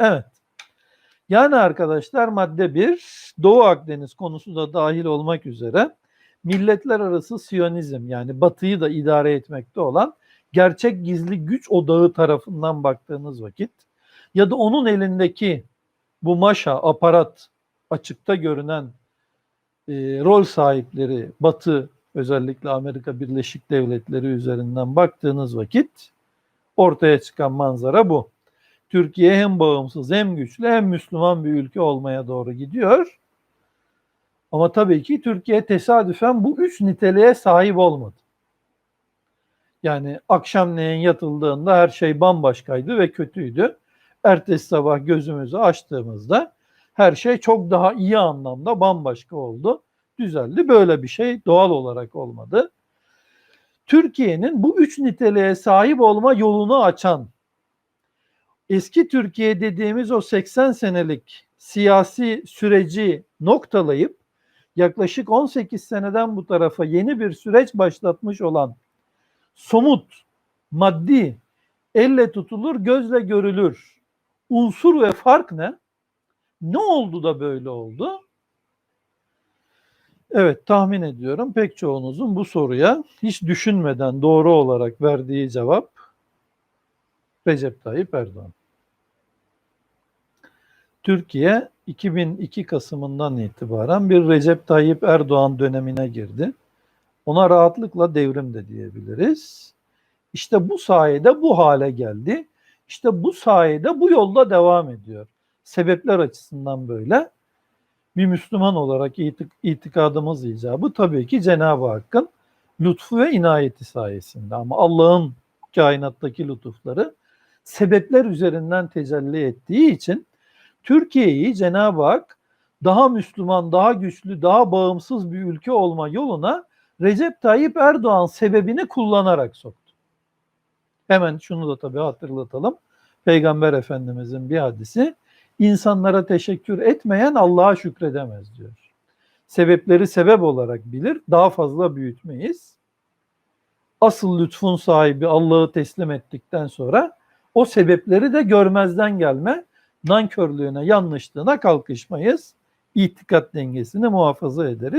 Evet. Yani arkadaşlar madde 1 Doğu Akdeniz konusu da dahil olmak üzere milletler arası Siyonizm yani batıyı da idare etmekte olan gerçek gizli güç odağı tarafından baktığınız vakit ya da onun elindeki bu maşa aparat açıkta görünen e, rol sahipleri Batı özellikle Amerika Birleşik Devletleri üzerinden baktığınız vakit ortaya çıkan manzara bu. Türkiye hem bağımsız hem güçlü hem Müslüman bir ülke olmaya doğru gidiyor. Ama tabii ki Türkiye tesadüfen bu üç niteliğe sahip olmadı. Yani akşamleyin yatıldığında her şey bambaşkaydı ve kötüydü. Ertesi sabah gözümüzü açtığımızda her şey çok daha iyi anlamda bambaşka oldu. Düzeldi. Böyle bir şey doğal olarak olmadı. Türkiye'nin bu üç niteliğe sahip olma yolunu açan eski Türkiye dediğimiz o 80 senelik siyasi süreci noktalayıp yaklaşık 18 seneden bu tarafa yeni bir süreç başlatmış olan somut, maddi, elle tutulur, gözle görülür unsur ve fark ne? Ne oldu da böyle oldu? Evet tahmin ediyorum pek çoğunuzun bu soruya hiç düşünmeden doğru olarak verdiği cevap Recep Tayyip Erdoğan. Türkiye 2002 Kasım'ından itibaren bir Recep Tayyip Erdoğan dönemine girdi. Ona rahatlıkla devrim de diyebiliriz. İşte bu sayede bu hale geldi. İşte bu sayede bu yolda devam ediyor. Sebepler açısından böyle. Bir Müslüman olarak itik, itikadımız icabı tabii ki Cenab-ı Hakk'ın lütfu ve inayeti sayesinde. Ama Allah'ın kainattaki lütufları sebepler üzerinden tecelli ettiği için Türkiye'yi Cenab-ı Hak daha Müslüman, daha güçlü, daha bağımsız bir ülke olma yoluna Recep Tayyip Erdoğan sebebini kullanarak soktu. Hemen şunu da tabii hatırlatalım. Peygamber Efendimizin bir hadisi insanlara teşekkür etmeyen Allah'a şükredemez diyor. Sebepleri sebep olarak bilir, daha fazla büyütmeyiz. Asıl lütfun sahibi Allah'ı teslim ettikten sonra o sebepleri de görmezden gelme, nankörlüğüne, yanlışlığına kalkışmayız. İtikat dengesini muhafaza ederiz.